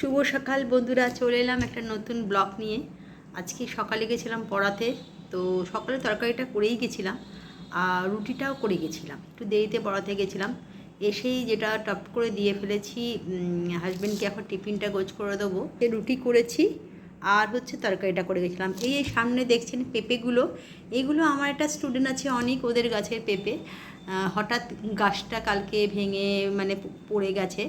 শুভ সকাল বন্ধুরা, চলে এলাম একটা নতুন ব্লগ নিয়ে। আজকে সকালে গেছিলাম পড়াতে, তো সকালে তরকারিটা করেই গেছিলাম, আর রুটিটাও করে গেছিলাম। একটু দেরিতে পড়াতে গেছিলাম। এসেই যেটা টপ করে দিয়ে ফেলেছি হাজব্যান্ডকে এখন টিফিনটা গোছ করে দেবো। এ রুটি করেছি, আর হচ্ছে তরকারিটা করে গেছিলাম। এই এই সামনে দেখছেন পেঁপেগুলো এইগুলো আমার একটা স্টুডেন্ট আছে অনেক, ওদের গাছের পেঁপে। হঠাৎ গাছটা কালকে ভেঙে মানে পড়ে গেছে।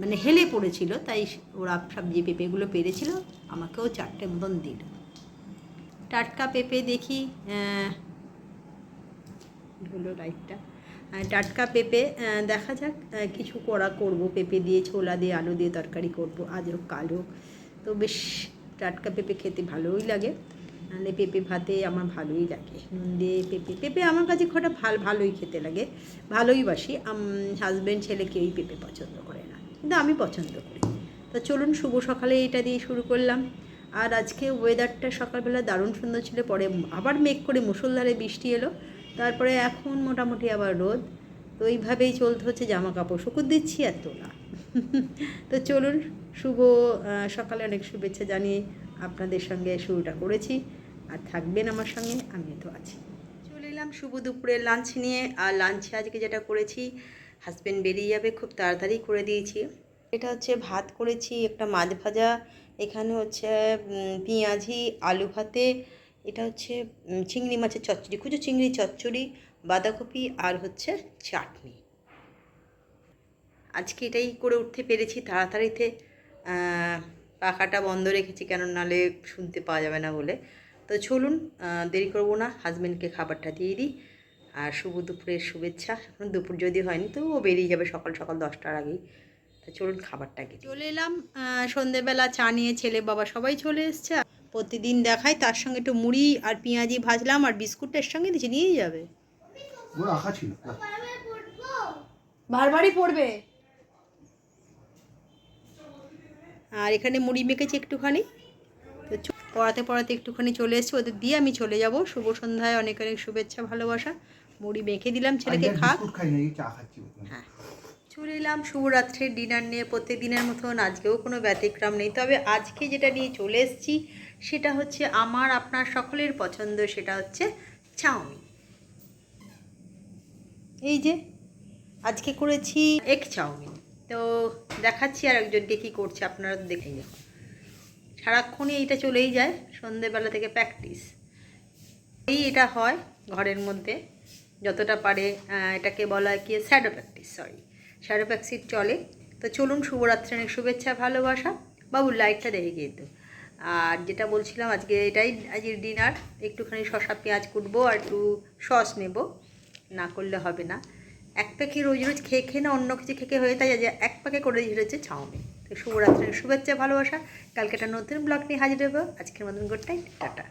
মানে হেলে পড়েছিল, তাই ওরা সব যে পেঁপেগুলো পেরেছিল, আমাকেও চারটে মতন দিল। টাটকা পেঁপে দেখি হলো লাইটটা টাটকা পেঁপে দেখা যাক কিছু করা করব, পেঁপে দিয়ে ছোলা দিয়ে, আলু দিয়ে তরকারি করব, আজ হোক, কাল হোক। তো বেশ, টাটকা পেঁপে খেতে ভালোই লাগে। নাহলে পেঁপে ভাতে আমার ভালোই লাগে। নুন দিয়ে পেঁপে পেঁপে আমার কাছে খুব ভালো, ভালোই খেতে লাগে। ভালোই বাসি। হাজব্যান্ড ছেলে কেউই পেঁপে পছন্দ করে কিন্তু আমি পছন্দ করি। তো চলুন, শুভ সকালে এটা দিয়ে শুরু করলাম। আর আজকে ওয়েদারটা সকালবেলা দারুণ সুন্দর ছিল, পরে আবার মেঘ করে মুসলধারে বৃষ্টি এলো। তারপরে এখন মোটামুটি আবার রোদ। তো এইভাবেই চলতে হচ্ছে জামা কাপড় শুকুর দিচ্ছি আর তোলা। তো চলুন, শুভ সকালে অনেক শুভেচ্ছা জানিয়ে আপনাদের সঙ্গে শুরুটা করেছি। আর থাকবেন আমার সঙ্গে আমি তো আছি। চলে এলাম শুভ দুপুরের লাঞ্চ নিয়ে। আর লাঞ্চে আজকে যেটা করেছি হাজব্যান্ড বেরিয়ে যাবে, খুব তাড়াতাড়ি করে দিয়েছি। এটা হচ্ছে ভাত করেছি, একটা মাছ ভাজা, এখানে হচ্ছে পেঁয়াজি, আলু ভাতে, এটা হচ্ছে চিংড়ি মাছের চচ্চড়ি। কুচো চিংড়ি, চচ্চড়ি, বাঁধাকপি আর হচ্ছে চাটনি। আজকে এটাই করে উঠতে পেরেছি, তাড়াতাড়িতে পাখাটা বন্ধ রেখেছি, কেন নালে শুনতে পাওয়া যাবে না বলে। তো চলুন দেরি করব না হাজব্যান্ডকে খাবারটা দিয়ে দিই। আর শুভ দুপুরের শুভেচ্ছা। এখন দুপুর যদি হয়নি তো ও বেরিয়ে যাবে সকাল সকাল দশটার আগেই। তো চলুন খাবারটাকে দিই। চলে এলাম আহ, সন্ধেবেলা চা নিয়ে ছেলে বাবা সবাই চলে এসছে। প্রতিদিন দেখাই তার সঙ্গে একটু মুড়ি আর পেঁয়াজি ভাজলাম আর বিস্কুটটার সঙ্গে দিচ্ছি নিয়েই যাবে। বারবারই পড়বে? আর এখানে মুড়ি মেখেছি একটুখানি। তো পড়াতে পড়াতে একটুখানি চলে এসেছি ওদের দিয়ে আমি চলে যাব। শুভ সন্ধ্যায় অনেক অনেক শুভেচ্ছা ভালোবাসা। মুড়ি মেখে দিলাম ছেলেকে খাক। হ্যাঁ। চলে এলাম শুভরাত্রির ডিনার নিয়ে। প্রত্যেক দিনের মতন আজকেও কোনো ব্যতিক্রম নেই। তবে আজকে যেটা নিয়ে চলে এসেছি সেটা হচ্ছে আমার আপনার সকলের পছন্দ সেটা হচ্ছে চাউমিন। এই যে আজকে করেছি এগ চাউমিন। তো দেখাচ্ছি আর একজনকে কী করছে আপনারা তো দেখেই দেখুন সারাক্ষণই এইটা চলেই যায় সন্ধেবেলা থেকে প্র্যাকটিস। এই এটা হয় ঘরের মধ্যে। যতটা পারে এটাকে বলা হয় কি shadow practice sorry shadow practice চলে। তো চলুন শুভরাত্রি অনেক শুভেচ্ছা, ভালোবাসা। বাবু লাইটটা দেখে কিন্তু আর যেটা বলছিলাম, আজকে এটাই, আজকের ডিনার একটুখানি শসা, পেঁয়াজ কুটবো আর একটু সস নেব। না করলে হবে না। এক প্যাকে রোজ রোজ খেয়ে খেয়ে না অন্য কিছু খেয়ে হয়ে তাই আজ এক প্যাকে করে হচ্ছে চাউমিন। তো শুভরাত্রির শুভেচ্ছা, ভালোবাসা। কালকে একটা নতুন ব্লগ নিয়ে হাজির হব। আজকের মতন গুড টাইম টাটা।